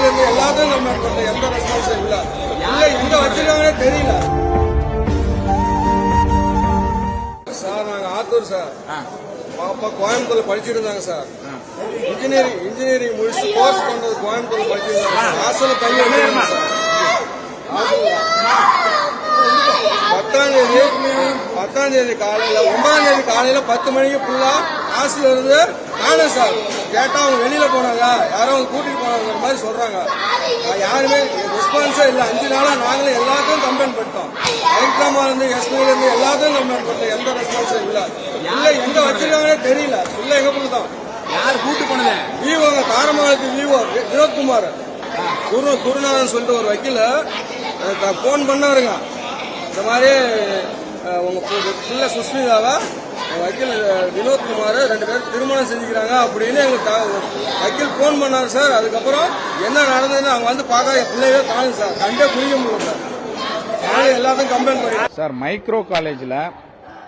இருந்து எல்லாத்தையும் நம்ம எந்த ரெஸ்பான்ஸும் இல்லை. இல்லை எங்க வச்சிருக்காங்கன்னு தெரியல. ஆத்தூர் சார். பாப்பா கோயம்புத்தூர்ல படிச்சிட்டு இருந்தாங்க சார் இன்ஜினியரிங் இன்ஜினியரிங் முடிச்சு கோர்ஸ் பண்றது கோயம்புத்தூர்ல படிச்சிருந்தாங்க. சார். ஹாஸ்டல்ல தங்கி பத்தாம் தேதி பத்தாம் தேதி காலையில ஒன்பதாம் தேதி காலையில பத்து மணிக்கு ஃபுல்லா ஹாஸ்டல்ல இருந்து நானும் சார் கேட்டா அவங்க வெளியில போனாங்க. யாரோ அவங்க கூட்டிட்டு போனாங்கிற மாதிரி சொல்றாங்க. யாருமே ரெஸ்பான்ஸே இல்ல. அஞ்சு நாளா நாங்களும் எல்லாத்தையும் கம்ப்ளைண்ட் பண்ணிட்டோம். எஸ்பில இருந்து எல்லாத்தையும் கம்ப்ளைண்ட் பண்ணிட்டோம் எந்த ரெஸ்பான்ஸும் இல்ல. இல்ல எங்க வச்சிருக்காங்கன்னே தெரியல. இல்ல எங்க புள்ள தான் யார் கூட்டு போனது? விவோங்க காரமாலத்து விவோ வினோத்குமார். குரு குருநாதன் சொல்லிட்டு ஒரு வக்கீல ஃபோன் பண்ணாருங்க இந்த மாதிரி அஹ், உங்க பு- பிள்ளை சுஸ்மிதாவை வக்கீல் வினோத்குமார் ரெண்டு பேரும் திருமணம் செஞ்சுக்கிறாங்க அப்படின்னு எங்களுக்கு வக்கீல் ஃபோன் பண்ணாரு சார். அதுக்கப்புறம் என்ன நடந்ததுன்னு அவங்க வந்து பார்க்க பிள்ளையவே காணும் சார். கண்டே புரிய முடியல சார். எல்லாத்தையும் கம்ப்ளைண்ட் பண்ணி சார் மைக்ரோ காலேஜில்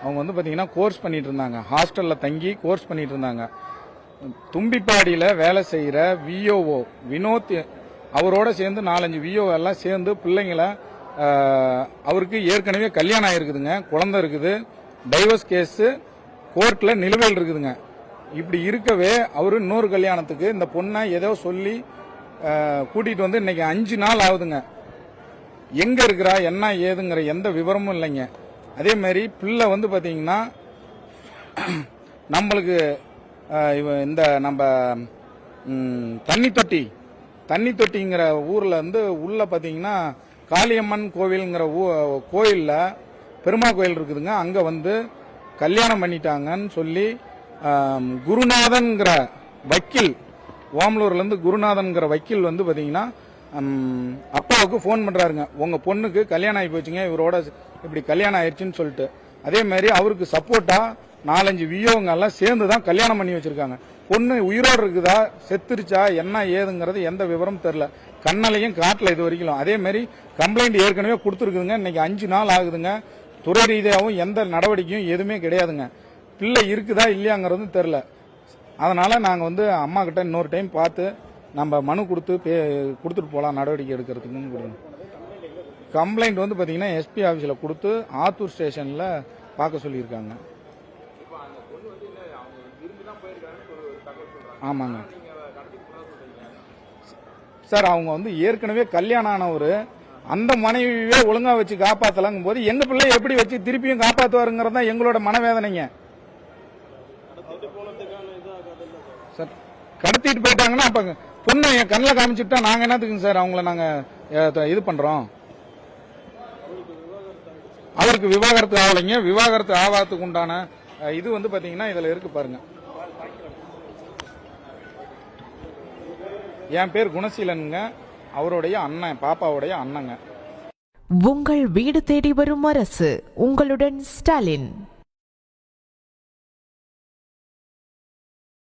அவங்க வந்து பார்த்தீங்கன்னா கோர்ஸ் பண்ணிட்டு இருந்தாங்க. ஹாஸ்டலில் தங்கி கோர்ஸ் பண்ணிட்டு இருந்தாங்க. தும்பிப்பாடியில் வேலை செய்கிற விஓஓ வினோத் அவரோட சேர்ந்து நாலஞ்சு விஓ எல்லாம் சேர்ந்து பிள்ளைங்கள அவருக்கு ஏற்கனவே கல்யாணம் ஆகிருக்குதுங்க குழந்தை இருக்குது. டைவர்ஸ் கேஸு கோர்ட்டில் நிலுவையில் இருக்குதுங்க. இப்படி இருக்கவே அவர் இன்னொரு கல்யாணத்துக்கு இந்த பொண்ணை ஏதோ சொல்லி கூட்டிகிட்டு வந்து இன்னைக்கு அஞ்சு நாள் ஆகுதுங்க. எங்க இருக்கிறா என்ன ஏதுங்கிற எந்த விவரமும் இல்லைங்க. அதே மாதிரி பிள்ளை வந்து பார்த்தீங்கன்னா நம்மளுக்கு இந்த நம்ம தண்ணி தொட்டி தண்ணி தொட்டிங்கிற ஊர்ல இருந்து உள்ள பார்த்தீங்கன்னா காளியம்மன் கோவில்ங்கிற ஊ- கோயிலில் பெருமா கோயில் இருக்குதுங்க. அங்க வந்து கல்யாணம் பண்ணிட்டாங்கன்னு சொல்லி குருநாதன்கிற வக்கீல் ஓமலூர்ல இருந்து குருநாதன்ங்கிற வக்கீல் வந்து பார்த்தீங்கன்னா அப்பாவுக்கு ஃபோன் பண்றாருங்க. உங்க பொண்ணுக்கு கல்யாணம் ஆகி போச்சுங்க இவரோட இப்படி கல்யாணம் ஆயிடுச்சுன்னு சொல்லிட்டு. அதே மாதிரி அவருக்கு சப்போர்ட்டா நாலஞ்சு வியோங்க எல்லாம் சேர்ந்து தான் கல்யாணம் பண்ணி வச்சிருக்காங்க. பொண்ணு உயிரோடு இருக்குதா செத்துருச்சா என்ன ஏதுங்கிறது எந்த விவரம் தெரில கண்ணலையும் காட்டல இது வரைக்கும். அதே மாதிரி கம்ப்ளைண்ட் ஏற்கனவே கொடுத்துருக்குதுங்க. இன்னைக்கு அஞ்சு நாள் ஆகுதுங்க. துறை ரீதியாகவும் எந்த நடவடிக்கையும் எதுவுமே கிடையாதுங்க. பிள்ளை இருக்குதா இல்லையாங்கிறதும் தெரில அதனால நாங்கள் வந்து அம்மா கிட்ட இன்னொரு டைம் பார்த்து நம்ம மனு கொடுத்து பே கொடுத்துட்டு போகலாம் நடவடிக்கை எடுக்கிறதுக்குன்னு கொடுங்க கம்ப்ளைண்ட் வந்து பார்த்தீங்கன்னா எஸ்பி ஆஃபீஸில் கொடுத்து ஆத்தூர் ஸ்டேஷனில் பார்க்க சொல்லியிருக்காங்க. ஆமாங்க. சார் அவங்க வந்து ஏற்கனவே கல்யாணம் ஆனவர் அந்த மனைவியே ஒழுங்கா வச்சு காப்பாத்தலாங்கும் போது எங்க பிள்ளை எப்படி வச்சு திருப்பியும் காப்பாத்துவாருங்கிறது தான் எங்களோட மனவேதனைங்க. சார் கடத்திட்டு போயிட்டாங்கன்னா அப்ப கண்ணை என் கண்ணில் காமிச்சுட்டா நாங்க என்னத்துக்குங்க சார் அவங்கள நாங்க இது பண்றோம்? அவருக்கு விவாகரத்து ஆகலைங்க. விவாகரத்து ஆவாதத்துக்கு உண்டான இது வந்து பாத்தீங்கன்னா இதுல இருக்கு பாருங்க. என் பேர் குணசீலனுங்க. அவருடைய அண்ணன் பாப்பாவுடைய அண்ணங்க. உங்கள் வீடு தேடி வரும் அரசு. உங்களுடன் ஸ்டாலின்.